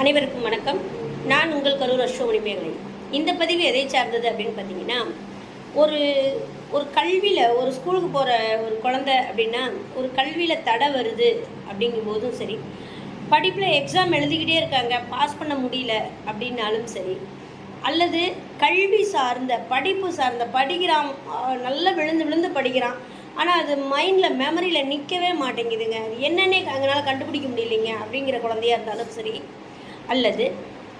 அனைவருக்கும் வணக்கம். நான் உங்கள் கரூர் அஸ்வமணி மேகலை இந்த பதிவு எதை சார்ந்தது அப்படின்னு பார்த்தீங்கன்னா ஒரு ஒரு கல்வியில் ஒரு ஸ்கூலுக்கு போகிற ஒரு குழந்தை அப்படின்னா ஒரு கல்வியில் தடை வருது அப்படிங்கும் போதும் சரி படிப்பில் எக்ஸாம் எழுதிக்கிட்டே இருக்காங்க பாஸ் பண்ண முடியல அப்படின்னாலும் சரி அல்லது கல்வி சார்ந்த படிப்பு சார்ந்த படிக்கிறான் நல்லா விழுந்து விழுந்து படிக்கிறான் ஆனால் அது மைண்டில் மெமரியில் நிற்கவே மாட்டேங்குதுங்க. அது என்னன்னே அங்களால் கண்டுபிடிக்க முடியலைங்க அப்படிங்கிற குழந்தையா இருந்தாலும் சரி அல்லது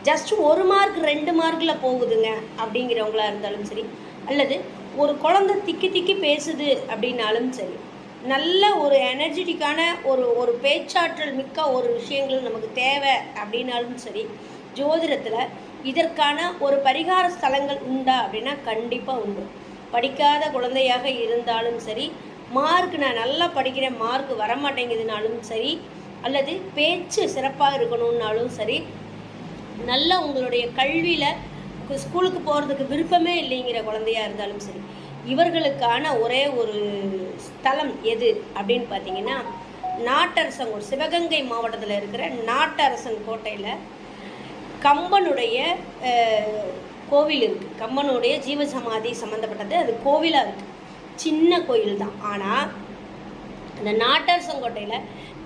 ஜஸ்ட் ஒரு மார்க் ரெண்டு மார்க்கில் போகுதுங்க அப்படிங்கிறவங்களா இருந்தாலும் சரி அல்லது ஒரு குழந்தை திக்கி திக்கி பேசுது அப்படின்னாலும் சரி நல்ல ஒரு எனர்ஜெட்டிக்கான ஒரு ஒரு பேச்சாற்றல் மிக்க ஒரு விஷயங்கள் நமக்கு தேவை அப்படின்னாலும் சரி ஜோதிடத்தில் இதற்கான ஒரு பரிகார ஸ்தலங்கள் உண்டா அப்படின்னா கண்டிப்பாக உண்டு. படிக்காத குழந்தையாக இருந்தாலும் சரி மார்க் நான் நல்லா படிக்கிறேன் மார்க் வரமாட்டேங்குதுனாலும் சரி அல்லது பேச்சு சிறப்பாக இருக்கணும்னாலும் சரி நல்ல உங்களுடைய கல்வியில் ஸ்கூலுக்கு போகிறதுக்கு விருப்பமே இல்லைங்கிற குழந்தையா இருந்தாலும் சரி இவர்களுக்கான ஒரே ஒரு ஸ்தலம் எது அப்படின்னு பார்த்தீங்கன்னா நாட்டரசங்கோட் சிவகங்கை மாவட்டத்தில் இருக்கிற நாட்டரசன் கோட்டையில் கம்பனுடைய கோவில் இருக்குது கம்பனுடைய ஜீவசமாதி சம்மந்தப்பட்டது அது கோவிலாக இருக்குது சின்ன கோயில் தான். ஆனால் அந்த நாட்டரசங்கோட்டையில்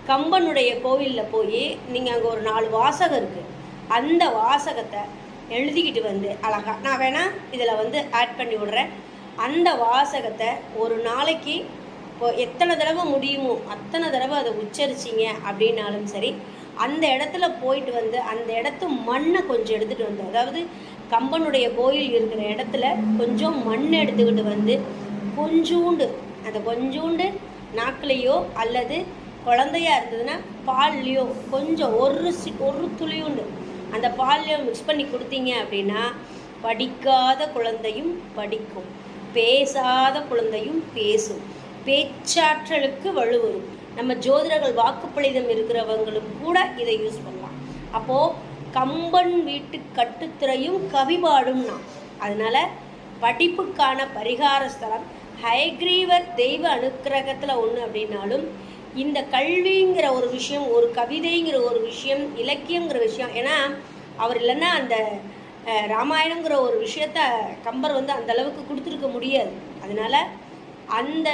கம்பனுடைய கோவிலில் போய் நீங்கள் அங்கே ஒரு நாலு வாசகம் இருக்குது அந்த வாசகத்தை எழுதிக்கிட்டு வந்து அழகா. நான் வேணால் இதில் வந்து ஆட் பண்ணி விடுறேன். அந்த வாசகத்தை ஒரு நாளைக்கு இப்போ எத்தனை தடவை முடியுமோ அத்தனை தடவை அதை உச்சரிச்சிங்க அப்படின்னாலும் சரி அந்த இடத்துல போயிட்டு வந்து அந்த இடத்து மண்ணை கொஞ்சம் எடுத்துகிட்டு வந்து அதாவது கம்பனுடைய கோயில் இருக்கிற இடத்துல கொஞ்சம் மண் எடுத்துக்கிட்டு வந்து கொஞ்சூண்டு அந்த கொஞ்சூண்டு நாக்குலேயோ அல்லது குழந்தையா இருந்ததுன்னா பால்லையோ கொஞ்சம் ஒரு சி ஒரு துளியுண்டு அந்த பால்லையோ மிக்ஸ் பண்ணி கொடுத்தீங்க அப்படின்னா படிக்காத குழந்தையும் படிக்கும். பேசாத குழந்தையும் பேசும். பேச்சாற்றலுக்கு வலுவரும். நம்ம ஜோதிடர்கள் வாக்குப்பளிதம் இருக்கிறவங்களும் கூட இதை யூஸ் பண்ணலாம். அப்போது கம்பன் வீட்டு கட்டுத்துறையும் கவிபாடும்னா அதனால் படிப்புக்கான பரிகார ஸ்தலம் ஹைக்ரீவர் தெய்வ அனுக்கிரகத்தில் ஒன்று அப்படின்னாலும் இந்த கல்விங்கிற ஒரு விஷயம் ஒரு கவிதைங்கிற ஒரு விஷயம் இலக்கியங்கிற விஷயம் ஏன்னா அவர் இல்லைன்னா அந்த ராமாயணங்கிற ஒரு விஷயத்த கம்பர் வந்து அந்த அளவுக்கு கொடுத்துருக்க முடியாது. அதனால அந்த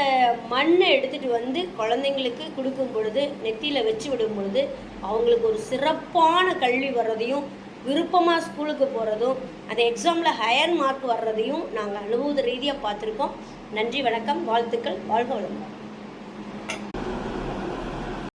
மண்ணை எடுத்துகிட்டு வந்து குழந்தைங்களுக்கு கொடுக்கும் பொழுது நெத்தியில் வச்சு விடும் பொழுது அவங்களுக்கு ஒரு சிறப்பான கல்வி வர்றதையும் விருப்பமாக ஸ்கூலுக்கு போகிறதும் அந்த எக்ஸாமில் ஹையர் மார்க் வர்றதையும் நாங்கள் அனுபவ ரீதியாக பார்த்துருக்கோம். நன்றி வணக்கம் வாழ்த்துக்கள் வாழ்க வளமுடன்.